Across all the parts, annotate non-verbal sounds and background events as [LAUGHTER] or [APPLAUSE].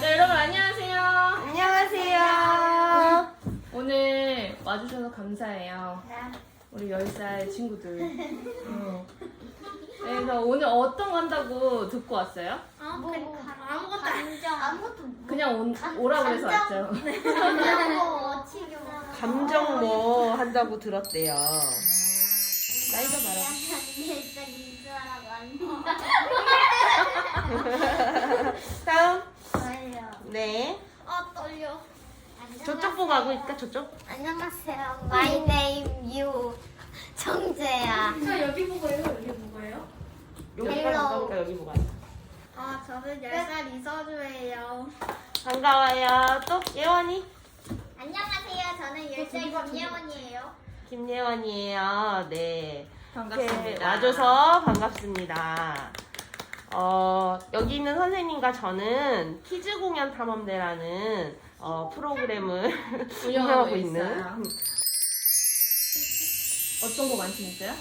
네, 여러분 안녕하세요. 안녕하세요. 오늘 와주셔서 감사해요. 우리 10살 친구들. 어. 네, 그래서 오늘 어떤 거 한다고 듣고 왔어요? 뭐, 아무것도 감정 아무것도 그냥 온, 오라고 해서 왔죠. [LAUGHS] 감정 치료 감정 뭐 한다고 들었대요. 나이가 말아. 일단 인수하라고 합니다 [LAUGHS] 다음. 떨려 네. 아 떨려 저쪽 보고 하고 있다, 저쪽. 안녕하세요 My name you 정재야 자, 여기 보고요, 여기 보고요. 여기가 헬로. 가까우니까 여기 보고 앉아. 아 저는 10살 이서주예요 반가워요. 또 예원이. 안녕하세요 저는 10살 김예원이에요 김예원이에요. 네. 이렇게 반갑습니다. 와줘서 반갑습니다. 어, 여기 있는 선생님과 저는 키즈 공연 탐험대라는 어, 프로그램을 [LAUGHS] 운영하고 있는 있어요. 어떤 거 만지셨어요?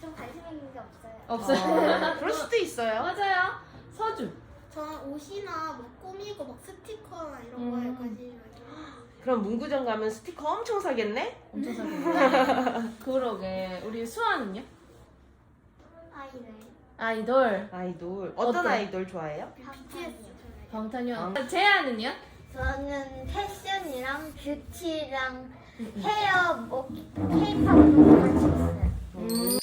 좀 관심 있는 게 없어요 없어요. 어, 그럴 수도 있어요. 맞아요. 서준. 저는 옷이나 뭐 꾸미고 막 스티커나 이런 거에 음. 관심이 많아요 그럼 문구점 가면 스티커 엄청 사겠네? 엄청 사귀네. [LAUGHS] 그러게. 우리 수아는요? 아이를 아이돌. 아이돌. 어떤 어떤? 아이돌 좋아해요? BTS 방탄요. 재아는요? 저는 패션이랑 뷰티랑 헤어, 뭐 케이팝도 관심 있어요. 음.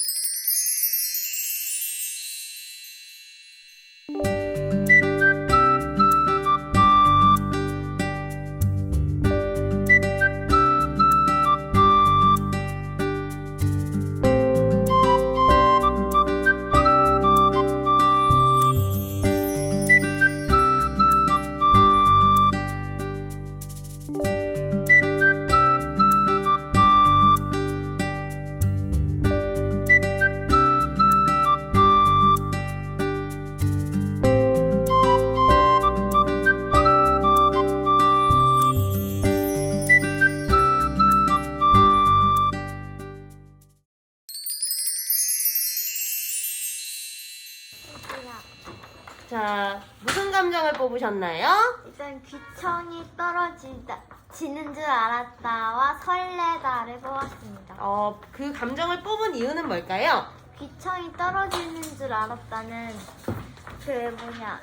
자, 무슨 감정을 뽑으셨나요? 일단 귀청이 떨어지다 지는 줄 알았다와 설레다를 뽑았습니다. 어, 그 감정을 뽑은 이유는 뭘까요? 귀청이 떨어지는 줄 알았다는 그 뭐냐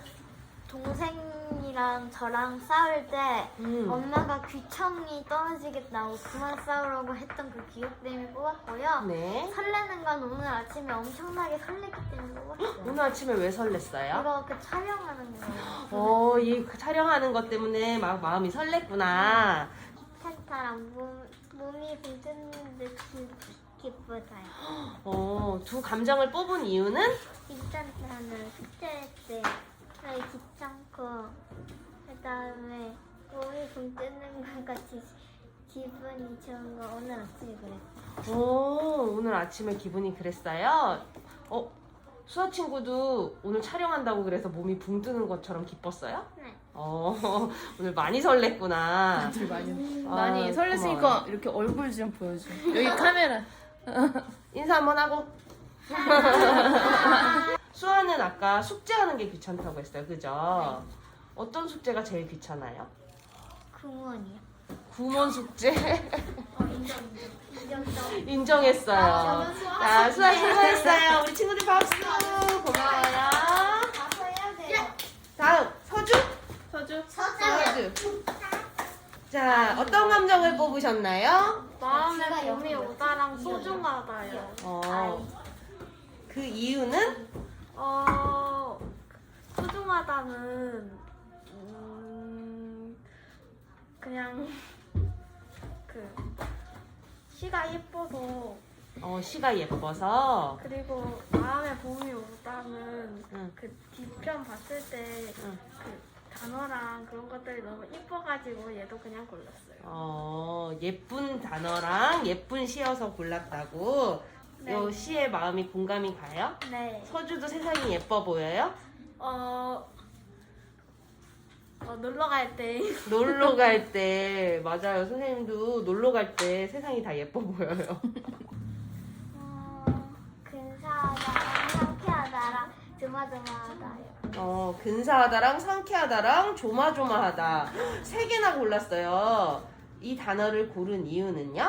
동생 이랑 저랑 싸울 때 음. 엄마가 귀청이 떨어지겠다고 그만 싸우라고 했던 그 기억 때문에 뽑았고요. 네. 설레는 건 오늘 아침에 엄청나게 설레기 때문에 뽑았어요. [GASPS] 오늘 아침에 왜 설렜어요? 이거 그 촬영하는 거예요. 어, 이 촬영하는 것 때문에 막 마음이 설렜구나. 텐타랑 몸, 몸이 듯 기, 기쁘다요. [GASPS] 어, 두 감정을 뽑은 이유는? 일단 나는 숙제 때그 다음에 몸이 붕 뜨는 것 같이 기분이 좋은 거 오늘 아침에 그랬어. 오, 오늘 아침에 기분이 그랬어요. 어, 수아 친구도 오늘 촬영한다고 그래서 몸이 붕 뜨는 것처럼 기뻤어요? 네. 어, [LAUGHS] 오늘 많이 설렜구나. 다들 많이 아, 많이 설렜으니까 고마워요. 이렇게 얼굴 좀 보여줘. 여기 카메라. [LAUGHS] 인사 한번 하고. [LAUGHS] 수아는 아까 숙제하는 게 귀찮다고 했어요. 그죠? 어떤 숙제가 제일 귀찮아요? 구몬이요. 구몬 숙제 인정. 인정했어요. 자, 수아 수고했어요. 우리 친구들 박수. 고마워요. 가서 해야 돼요. 다음 서주. 서주. 서주. 자, 어떤 감정을 뽑으셨나요? 마음에 봄이 오다랑 소중하다요. 어, 그 이유는 어, 소중하다는 음, 그냥 그 시가 예뻐서 어, 시가 예뻐서 그리고 마음에 봄이 오다는 응. 그 뒤편 봤을 때 그 응. 단어랑 그런 것들이 너무 예뻐가지고 얘도 그냥 골랐어요. 어, 예쁜 단어랑 예쁜 시여서 골랐다고. 네. 요 시의 마음이 공감이 가요? 네. 서주도 세상이 예뻐 보여요? 어, 어 놀러 갈 때. [LAUGHS] 놀러 갈 때, 맞아요. 선생님도 놀러 갈 때 세상이 다 예뻐 보여요. 어, 근사하다랑 상쾌하다랑 좀 조마조마하다요. 어, 근사하다랑 상쾌하다랑 조마조마하다. 세 개나 골랐어요. 이 단어를 고른 이유는요?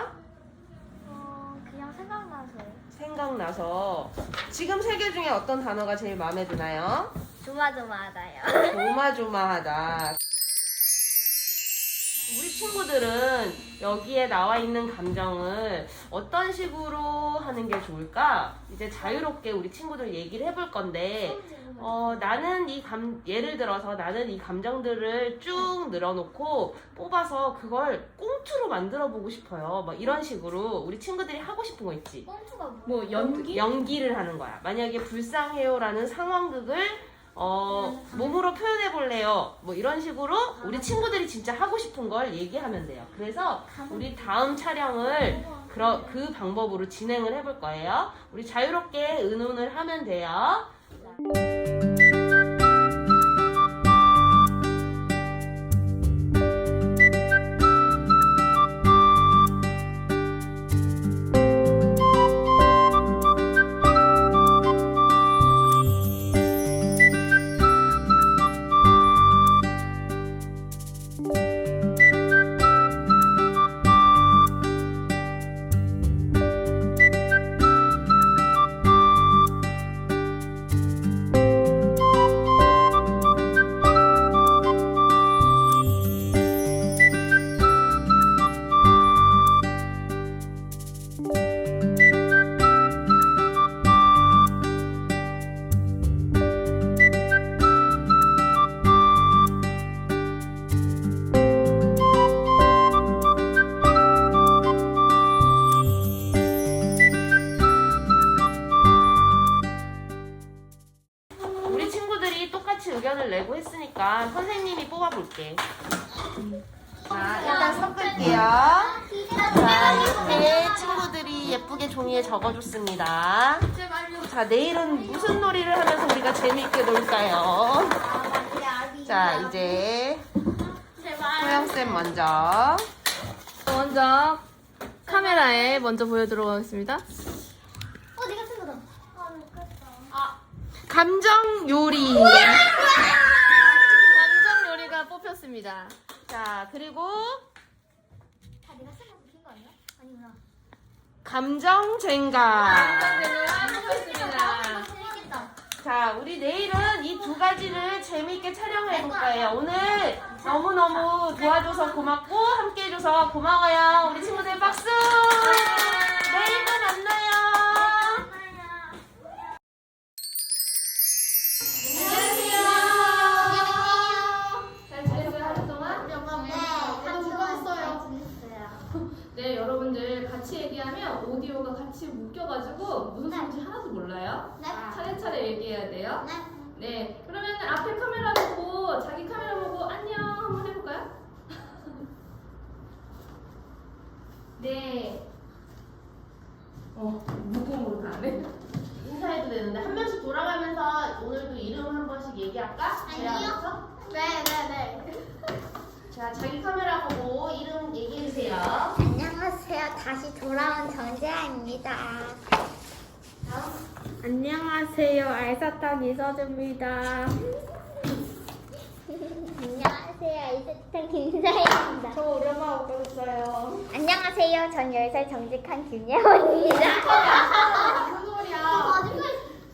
어, 그냥 생각나서요. 생각나서 지금 세 개 중에 어떤 단어가 제일 마음에 드나요? 조마조마하다요. 조마조마하다. 우리 친구들은 여기에 나와 있는 감정을 어떤 식으로 하는 게 좋을까? 이제 자유롭게 우리 친구들 얘기를 해볼 건데, 어, 나는 이 감, 예를 들어서 나는 이 감정들을 쭉 늘어놓고 뽑아서 그걸 꽁투로 만들어 보고 싶어요. 막 이런 식으로 우리 친구들이 하고 싶은 거 있지. 꽁투가 뭐? 뭐 연기? 연기를 하는 거야. 만약에 불쌍해요라는 상황극을 어, 몸으로 표현해 볼래요. 뭐 이런 식으로 우리 친구들이 진짜 하고 싶은 걸 얘기하면 돼요. 그래서 우리 다음 촬영을 그러, 그 방법으로 진행을 해볼 거예요. 우리 자유롭게 의논을 하면 돼요. 의견을 내고 했으니까 선생님이 뽑아볼게. 자, 일단 섞을게요. 자, 이렇게 친구들이 예쁘게 종이에 적어줬습니다. 자, 내일은 무슨 놀이를 하면서 우리가 재미있게 놀까요? 자, 이제 소영쌤 먼저. 먼저 카메라에 먼저 보여드리도록 하겠습니다. 어, 내가 쓴 거다. 아. 감정 요리. 뽑혔습니다. 자, 그리고 아, 내가 쓴거 붙인 거 아니야? 아니구나. 감정 쟁가. 감정. 재밌겠다. 자, 우리 내일은 이 두 가지를 재미있게 촬영해 볼 거예요. 오늘 너무너무 도와줘서 고맙고 함께 해줘서 고마워요. 우리 친구들 박수! 묶여가지고 무슨 소리인지 하나도 몰라요. 네. 차례차례 얘기해야 돼요. 네. 네, 그러면 앞에 카메라 보고 자기 카메라 보고 안녕 한번 해볼까요? 네. 어, 무공으로 가네. 인사해도 되는데 한 명씩 돌아가면서 오늘도 이름 한 번씩 얘기할까? 아니요. 네, 네, 네. 자, 자기 카메라 보고 이름 얘기해 주세요. 안녕하세요. 다시 돌아온 정재아입니다. 안녕하세요. 알 사탕 이서준입니다. 안녕하세요. 이세탄 김사희입니다. 저 오랜만에 오셨어요. 안녕하세요. 전 10살 정직한 김예원입니다. 무슨 소리야?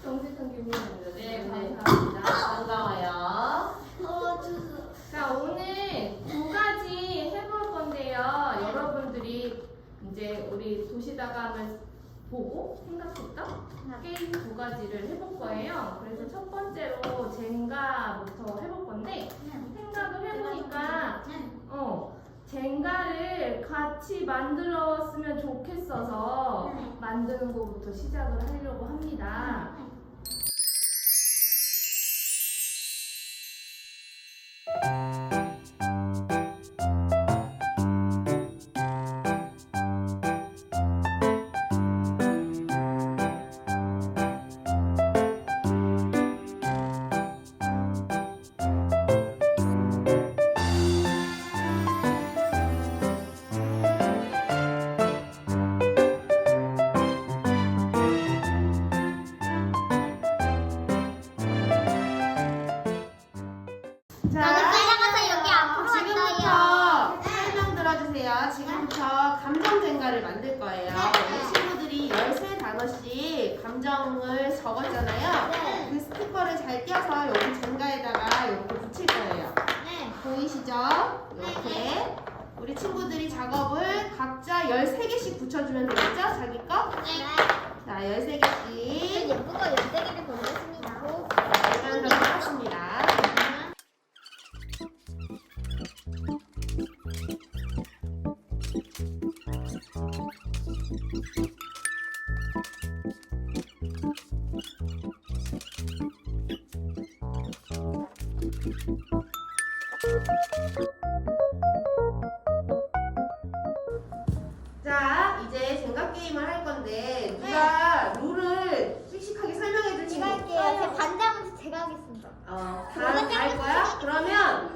정직한 교수님입니다. 네, 네. 감사합니다. 반가워요. 자, 오늘 두 가지 해볼 건데요. 여러분들이 이제 우리 도시다감을 보고 생각했던 게임 두 가지를 해볼 거예요. 그래서 첫 번째로 젠가부터 해볼 건데 생각을 해보니까 어 젠가를 같이 만들었으면 좋겠어서 만드는 것부터 시작을 하려고 합니다. 네. 적었잖아요. 네. 그 스티커를 잘 띄어서 여기 젠가에다가 이렇게 붙일 거예요. 네. 보이시죠? 이렇게 우리 친구들이 작업을 각자 13개씩 붙여주면 되겠죠? 자기 거? 네. 자, 13개씩 예쁘고 연대기를 보내겠습니다. 그런 걸 하십니다. 그러면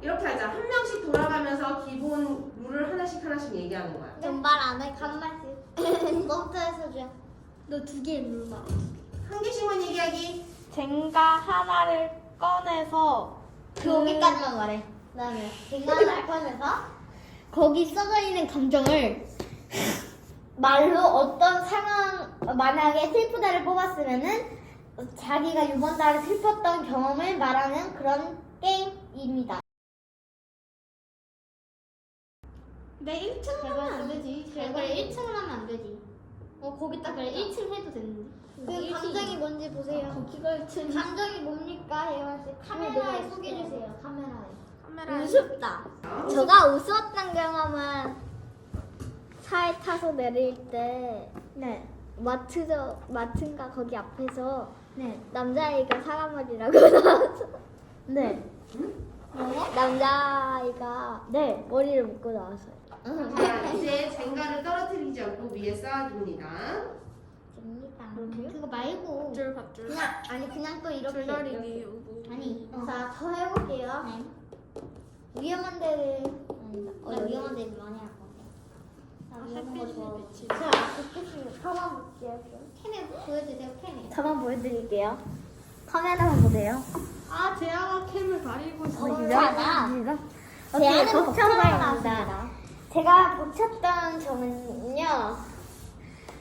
이렇게 하자. 한 명씩 돌아가면서 기본 룰을 하나씩 하나씩 얘기하는 거야. 전말 안 해. 간말씩. 너부터 [LAUGHS] 해서 줘. 너두개 눌러. 한 개씩만 얘기하기. 젠가 하나를 꺼내서 거기까지만 말해. 그다음에 쟁반을 꺼내서 거기 써져 있는 감정을 [LAUGHS] 말로 어떤 상황 만약에 슬프다를 뽑았으면은 자기가 이번 달에 슬펐던 경험을 말하는 그런 게임입니다. 내 1층 하면 안 되지. 그래 1층 하면 안 되지. 어 거기 딱 그래 1층 해도 되는데. 그 감정이 뭔지 보세요. 거기가 1층. 감정이 뭡니까 혜원 씨? 카메라에 소개해 주세요. 카메라에. 카메라 우습다. 제가 우스웠던 경험은 차에 타서 내릴 때 네. 마트저 마트인가 거기 앞에서 네. 남자아이가 사과머리라고 [LAUGHS] 나와서 네. 남자아이가 네 머리를 묶고 나왔어요. 자, 이제 젠가를 떨어뜨리지 않고 위에 쌓아줍니다. 됩니다. 그거 말고 줄 밧줄 그냥 아니 그냥 또 이렇게 줄다리기 아니 자 더 해볼게요. 위험한 데를 아니다. 어, 위험한 데를 많이 할 건데. 나 위험한 거 좋아. 자, 좋겠습니다. 가만 볼게요. 캠에 보여주세요. 캠에. 저만 보여드릴게요. 카메라만 보세요. 아 재아가 캠을 가리고 있어 괜찮아. 어떻게 제안은 복잡합니다. 제가 붙였던 점은요,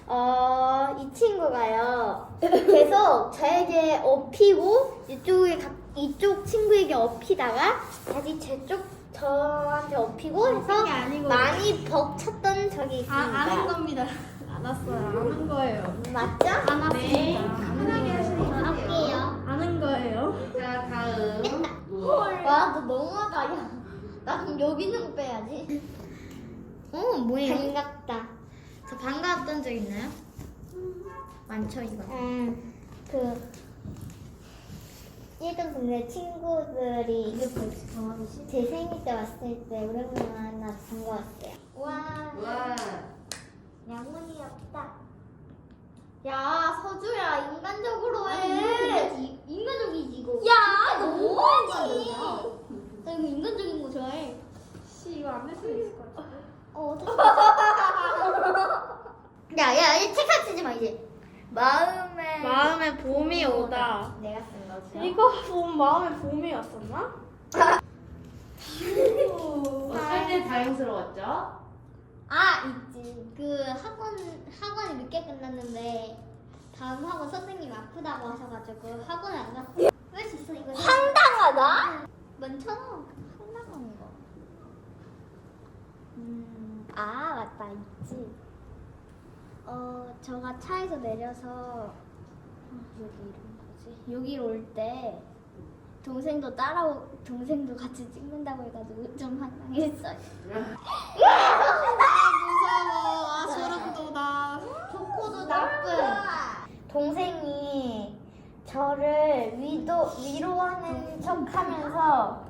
어, 이 친구가요, 계속 저에게 업히고, 이쪽에, 가- 이쪽 친구에게 업히다가, 다시 제쪽 저한테 업히고 해서 아니고 많이 벅찼던 적이 아 있습니다. 아는 겁니다 알았어요 아는 거예요 맞죠? 네. 알았습니다 편하게 하시면 돼요. 할게요. 아는 거예요 자, 다음. 와, 너 너무하다. 야. 나 그럼 여기 있는 거 빼야지. 어, 뭐예요? 반갑다. 저 반가웠던 적 있나요? 많죠, 이거. 음, 그, 일등 동네 친구들이 제 생일 때 왔을 때 오랜만에 만나서 반가웠어요. 와, 와. 없다. 야, 서주야, 인간적으로 해. 인간적이지, 인간적이지, 이거. 야, 너무하지. 나 이거 인간적인 거 좋아해. 씨 이거 안 했으면 있을 것 같아 어, 어떡해. [LAUGHS] 야, 야, 이 책상 치지 마, 이제. 마음에. 마음에 봄이 오다 내가 쓴 거지. 이거 봄 마음에 봄이 왔었나? 어떨 때 다행스러웠죠? 아 있지 그 학원 학원이 늦게 끝났는데 다음 학원 선생님 아프다고 하셔가지고 학원을 안 갔어. 할수 있어 이거. 황당하다. 많잖아. 황당한 거. 음, 아 맞다 있지. 어 저가 차에서 내려서 어, 여기 이름 뭐지? 여기로 올때 동생도 따라오 동생도 같이 찍는다고 해가지고 좀 황당했어요. 무서워 아 소름 돋아 좋고도 나쁜. 동생이 저를 위도, 위로하는 척 하면서,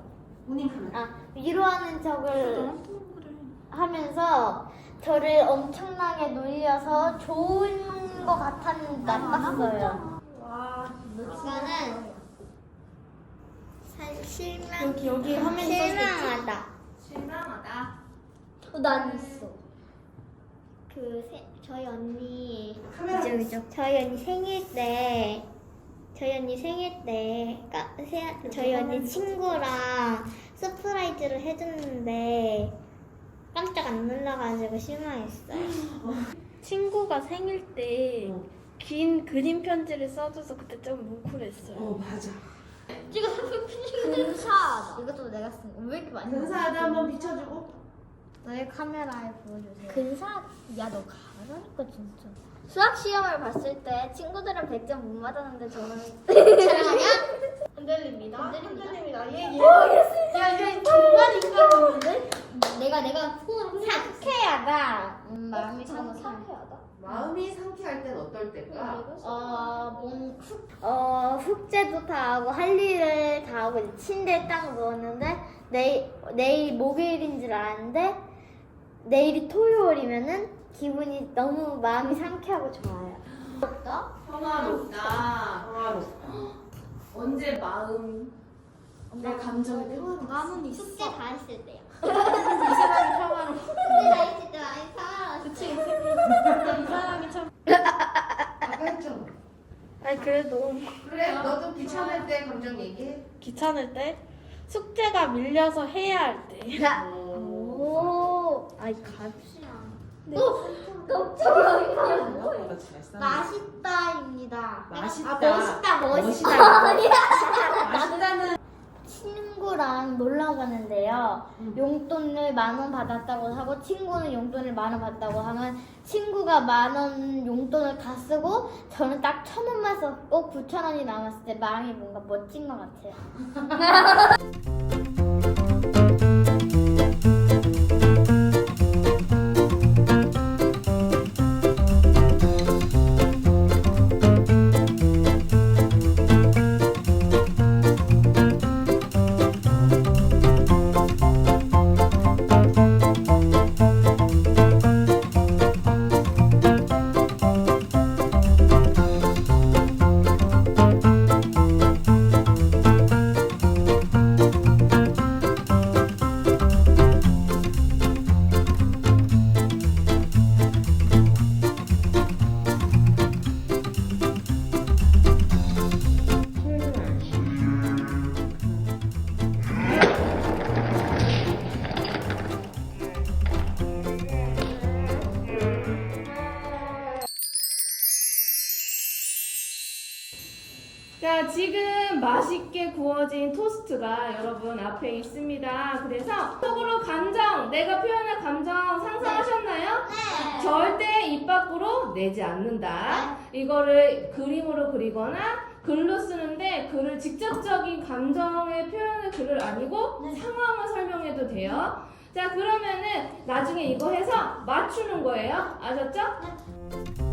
본인 카메라. 아, 위로하는 척을 하면서 저를 엄청나게 놀려서 좋은 것 같았는데 나빴어요. 와 이거는 사- 실망. 여기 여기 화면에 실망하다. 실망하다. 어, 난 있어. 그 세, 저희 언니 카메라. 그죠, 그죠. 저희 언니 생일 때, 저희 언니 생일 때, 까, 세, 저희 언니 친구랑 서프라이즈를 해줬는데, 깜짝 안 놀라가지고 실망했어요. [GASPS] 친구가 생일 때 긴 그림 편지를 써줘서 그때 좀 뭉클했어요. 어 맞아. 근사하다. 이것도 내가 쓴 거. 왜 이렇게 많이 근사하다 한번 비춰주고. 너의 카메라에 보여주세요. 근사? 야, 너 가라니까 진짜. 수학 시험을 봤을 때 친구들은 100점 못 맞았는데 저는 촬영하냐? [LAUGHS] 흔들립니다. 흔들립니다. 얘 얘. 야, 얘 정말 인간인데? 내가 내가 상쾌하다. 음, 마음이 참 상쾌하다. 마음이 상쾌할 땐 어떨 때일까? 어, 뭔 숙, 어, 숙제도 다 하고 할 일을 다 하고 이제 침대에 딱 누웠는데 내일 내일 목요일인 줄 알았는데 내일이 토요일이면은 기분이 너무 마음이 상쾌하고 좋아요. 없다? 평화롭다. 평화롭다. 언제 마음 내 감정이 평화롭다. 마음은. 숙제 다 했을 때요. 이 사람이 평화로. 숙제 다 했을 사람이 참. 아까 했잖아. 아니, 그래도 그래 너도 귀찮을 때 감정 얘기해. 귀찮을 때 숙제가 밀려서 해야 할 때. 오. 아이. 어? 깜짝이야. 생각보다 잘 써. 맛있다입니다. 맛있다. 아, 멋있다, 멋있다. 멋있다. [LAUGHS] 맛있다는 친구랑 놀러 가는데요. 용돈을 만 원 받았다고 하고 친구는 용돈을 만 원 받았다고 하면 친구가 만 원 용돈을 다 쓰고 저는 딱 천 원만 썼고 구천 원이 남았을 때 마음이 뭔가 멋진 것 같아요. [LAUGHS] 여러분 앞에 있습니다. 그래서 속으로 감정, 내가 표현할 감정 상상하셨나요? 네. 절대 입 밖으로 내지 않는다. 이거를 그림으로 그리거나 글로 쓰는데 글을 직접적인 감정의 표현의 글을 아니고 상황을 설명해도 돼요. 자, 그러면은 나중에 이거 해서 맞추는 거예요. 아셨죠? 어,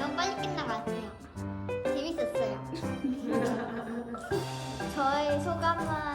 너무 빨리 끝난 것 같아요. 재밌었어요. [LAUGHS] 저의 소감은